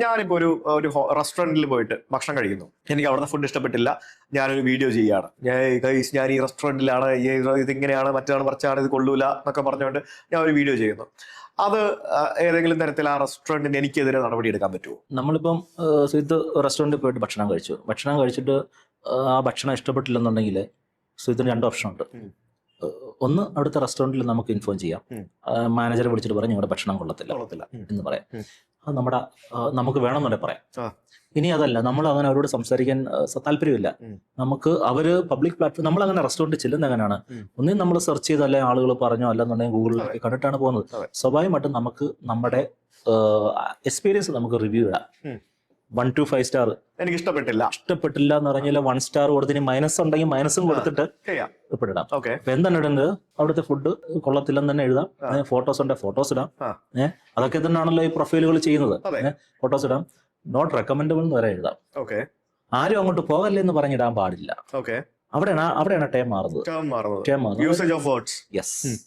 ഞാനിപ്പോ ഒരു ഒരു റെസ്റ്റോറന്റിൽ പോയിട്ട് ഭക്ഷണം കഴിക്കുന്നു. എനിക്ക് അവിടുത്തെ ഫുഡ് ഇഷ്ടപ്പെട്ടില്ല. ഞാനൊരു വീഡിയോ ചെയ്യാണ് ഞാൻ ഗൈസ് ഞാൻ ഈ റെസ്റ്റോറന്റിലാണ് ഈ ഇതിങ്ങനെയാണ് മറ്റാണ് മറിച്ചാണ് ഇത് കൊള്ളൂല എന്നൊക്കെ പറഞ്ഞുകൊണ്ട് ഞാൻ ഒരു വീഡിയോ ചെയ്യുന്നു. അത് ഏതെങ്കിലും തരത്തിൽ ആ റെസ്റ്റോറന്റിന് എനിക്കെതിരെ നടപടി എടുക്കാൻ പറ്റുമോ? നമ്മളിപ്പം സുഹൃത്ത് റെസ്റ്റോറന്റിൽ പോയിട്ട് ഭക്ഷണം കഴിച്ചു. ഭക്ഷണം കഴിച്ചിട്ട് ആ ഭക്ഷണം ഇഷ്ടപ്പെട്ടില്ലെന്നുണ്ടെങ്കിൽ സുഹൃത്തിന് രണ്ട് ഓപ്ഷൻ ഉണ്ട്. ഒന്ന് അവിടുത്തെ റെസ്റ്റോറന്റിൽ നമുക്ക് ഇൻഫോം ചെയ്യാം. മാനേജറെ വിളിച്ചിട്ട് പറയും ഞങ്ങളുടെ ഭക്ഷണം കൊള്ളത്തില്ല. കൊള്ളത്തില്ല. എന്ന് പറയാം. അത് നമ്മുടെ നമുക്ക് വേണമെന്നുണ്ടെ പറയാം. ഇനി അതല്ല നമ്മൾ അങ്ങനെ അവരോട് സംസാരിക്കാൻ താല്പര്യമില്ല. നമുക്ക് അവർ പബ്ലിക് പ്ലാറ്റ്ഫോം നമ്മൾ അങ്ങനെ റെസ്റ്റോറന്റ് ചെല്ലുന്ന എങ്ങനെയാണ് ഉം. ഒന്നും നമ്മൾ സെർച്ച് ചെയ്ത് അല്ലെങ്കിൽ ആളുകൾ പറഞ്ഞോ അല്ലെന്നുണ്ടെങ്കിൽ ഗൂഗിളിൽ. കണ്ടിട്ടാണ് പോകുന്നത്. സ്വാഭാവികമായിട്ടും നമുക്ക് നമ്മുടെ എക്സ്പീരിയൻസ് നമുക്ക് റിവ്യൂ ഇടാം. വൺ ടു ഫൈവ് സ്റ്റാർ എനിക്ക് ഇഷ്ടപ്പെട്ടില്ല ഇഷ്ടപ്പെട്ടില്ല എന്ന് പറഞ്ഞാൽ വൺ സ്റ്റാർ കൊടുത്തിന് മൈനസ് ഉണ്ടെങ്കിൽ മൈനസും കൊടുത്തിട്ട് ഓക്കെ. അപ്പൊ എന്താണ് ഇടുന്നത് അവിടുത്തെ ഫുഡ് കൊള്ളത്തില്ലെന്ന് തന്നെ എഴുതാം. ഫോട്ടോസ് ഉണ്ട് ഫോട്ടോസ് ഇടാം. ഏഹ് അതൊക്കെ തന്നെയാണല്ലോ ഈ പ്രൊഫൈലുകൾ ചെയ്യുന്നത്. ഫോട്ടോസ് ഇടാം. നോട്ട് റെക്കമെൻഡബിൾ എന്ന് വരെ എഴുതാം. ഓക്കെ. ആരും അങ്ങോട്ട് പോകല്ലേ എന്ന് പറഞ്ഞിടാൻ പാടില്ല. ഓക്കെ. അവിടെയാണ് അവിടെയാണ് ടൈം മാറുന്നത്. Usage of words yes.